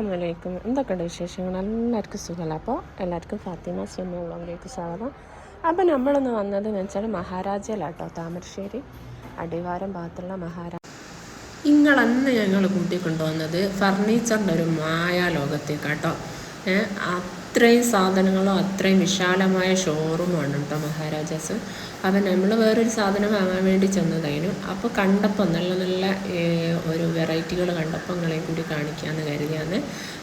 അസ്സാമലൈക്കും എന്തൊക്കെയുണ്ട് വിശേഷങ്ങൾ? എല്ലാവർക്കും സുഖമല്ല? അപ്പോൾ എല്ലാവർക്കും ഫാത്തിമ സ്വിമ്മിങ്ങിലേക്ക് സ്വാഗതം. അപ്പോൾ നമ്മളിന്ന് വന്നതെന്ന് വെച്ചാൽ മഹാരാജയിലാട്ടോ താമരശ്ശേരി അടിവാരം ഭാഗത്തുള്ള മഹാരാജ ഇങ്ങളന്ന് ഞങ്ങൾ കൂട്ടിക്കൊണ്ടുവന്നത് ഫർണിച്ചറിന്റെ ഒരു മായ ലോകത്തേക്കാട്ടോ അത്രയും സാധനങ്ങളോ അത്രയും വിശാലമായ ഷോറൂമാണ് കേട്ടോ മഹാരാജാസ്. അപ്പം നമ്മൾ വേറൊരു സാധനം വാങ്ങാൻ വേണ്ടി ചെന്നതായിരുന്നു. അപ്പോൾ കണ്ടപ്പോൾ നല്ല നല്ല വെറൈറ്റികൾ കണ്ടപ്പോൾ നിങ്ങളെയും കൂടി കാണിക്കാമെന്ന് കരുതിയാണ്.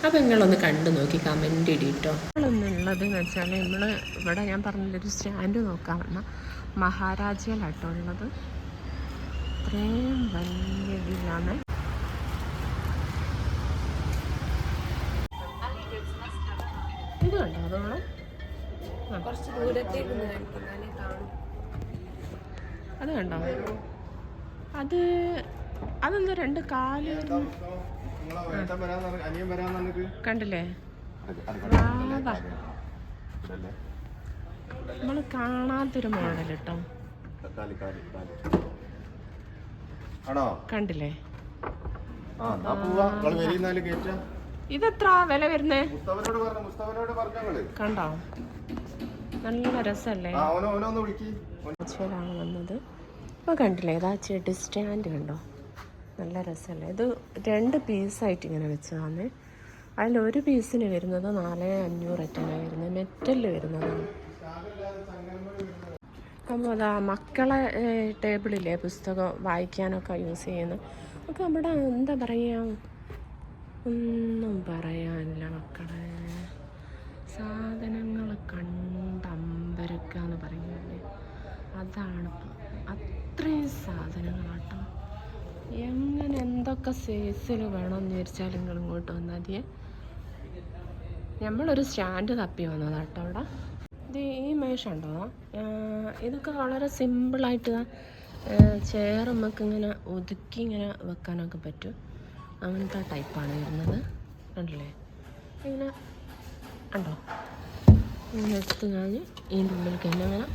അപ്പോൾ നിങ്ങളൊന്ന് കണ്ടു നോക്കി കമന്റ് ഇടിയിട്ടോ നമ്മളൊന്നുള്ളത് എന്ന് വെച്ചാൽ നമ്മൾ ഇവിടെ ഞാൻ പറഞ്ഞൊരു സ്റ്റാൻഡ് നോക്കാൻ വന്ന മഹാരാജയിലാട്ടോ ഉള്ളത്. ഇത്രയും വലിയ ഇതിലാണ്. ഇത് കണ്ടോ അതോളം കുറച്ച് ദൂരത്തേക്ക് അത് കണ്ടോ? അത് അതെന്താ രണ്ട് കാൽ കണ്ടില്ലേ? വാ നമ്മൾ കാണാത്തൊരു മോഡൽ കേട്ടോ കണ്ടില്ലേ? ഇതെത്ര വില വരുന്നേ? കണ്ടോ? നല്ല രസല്ലേ? വന്നത്. ഇപ്പൊ കണ്ടില്ലേ ഇതാ ചെടി സ്റ്റാൻഡ് കണ്ടോ? നല്ല രസമല്ലേ? ഇത് രണ്ട് പീസായിട്ട് ഇങ്ങനെ വെച്ചതാണ് അതിലൊരു പീസിന് വരുന്നത് നാല് അഞ്ഞൂററ്റാണ് വരുന്നത്? മെറ്റലിൽ വരുന്നതാണ്. അപ്പോൾ അതാ മക്കളെ ടേബിളില്ലേ ടേബിളിലെ പുസ്തകം വായിക്കാനൊക്കെ യൂസ് ചെയ്യുന്നത് അപ്പോൾ അവിടെ എന്താ പറയുക ഒന്നും പറയാനില്ല മക്കളെ. സാധനങ്ങൾ കണ്ടമ്പരക്കുക എന്ന് പറയുന്നില്ലേ അതാണ്. അത്രയും സാധനങ്ങളാട്ടോ. എങ്ങനെ എന്തൊക്കെ സൈസിൽ വേണമെന്ന് വിചാരിച്ചാൽ നിങ്ങൾ ഇങ്ങോട്ട് വന്നാൽ മതിയെ. നമ്മളൊരു സ്റ്റാൻഡ് തപ്പി വന്നതാട്ടോ അവിടെ. ഇത് ഈ മേശ ഉണ്ടോ? ഇതൊക്കെ വളരെ സിമ്പിളായിട്ട് ചെയർ നമുക്ക് ഇങ്ങനെ ഒതുക്കി ഇങ്ങനെ വെക്കാനൊക്കെ പറ്റും. അങ്ങനത്തെ ടൈപ്പാണ് വരുന്നത്. കണ്ടില്ലേ? ഇങ്ങനെ ഉണ്ടോ ഇങ്ങനെ എടുത്ത് കഴിഞ്ഞ് ഇതിന്റെ ഉള്ളിലേക്ക് തന്നെ അങ്ങനെ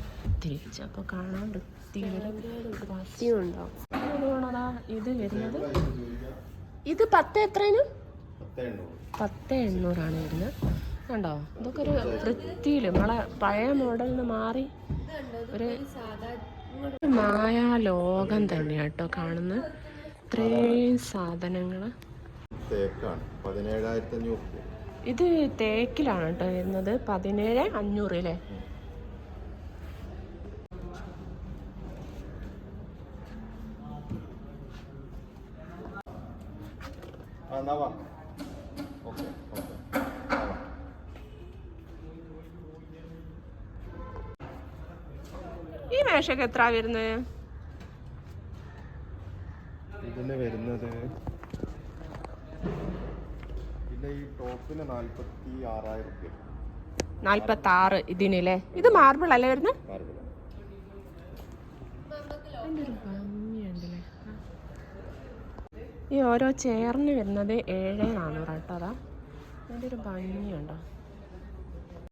തിരിച്ചു. അപ്പോൾ കാണാൻ വൃത്തിയും ഉണ്ടാവും അതുകൊണ്ടാ ഇത് വരുന്നത്. ഇത് പത്ത് എത്രയാണ്? പത്തേ എണ്ണൂറ് പത്ത് എണ്ണൂറാണ് വരുന്നത്. കണ്ടോ? ഇതൊക്കെ ഒരു വൃത്തിയിൽ നമ്മളെ പഴയ മോഡലിൽ നിന്ന് മാറി ഒരു മായാ ലോകം തന്നെയാണ് കേട്ടോ കാണുന്ന ഇത്രയും സാധനങ്ങൾ ഇത് തേക്കിലാണ് കേട്ടോ വരുന്നത്. പതിനേഴ് അഞ്ഞൂറ് അല്ലേ? എന്നാ വാ. ഓക്കെ. ഈ മേശക്ക് എത്ര വരുന്നത് ഇതിന് വരുന്നത് പിന്നെ ഈ ടോപ്പിന് നാല്പത്തി ആറായിരം റുപ്യ. നാൽപ്പത്തി ആറ് ഇതിനല്ലേ ഇത് മാർബിൾ അല്ലേ വരുന്നത് മാർബിൾ ഈ ഓരോ ചെയറിന് വരുന്നത് ഏഴ് നാനൂറ് കേട്ടോ അതാ. അതിന്റെ ഒരു ഭംഗിയുണ്ടോ?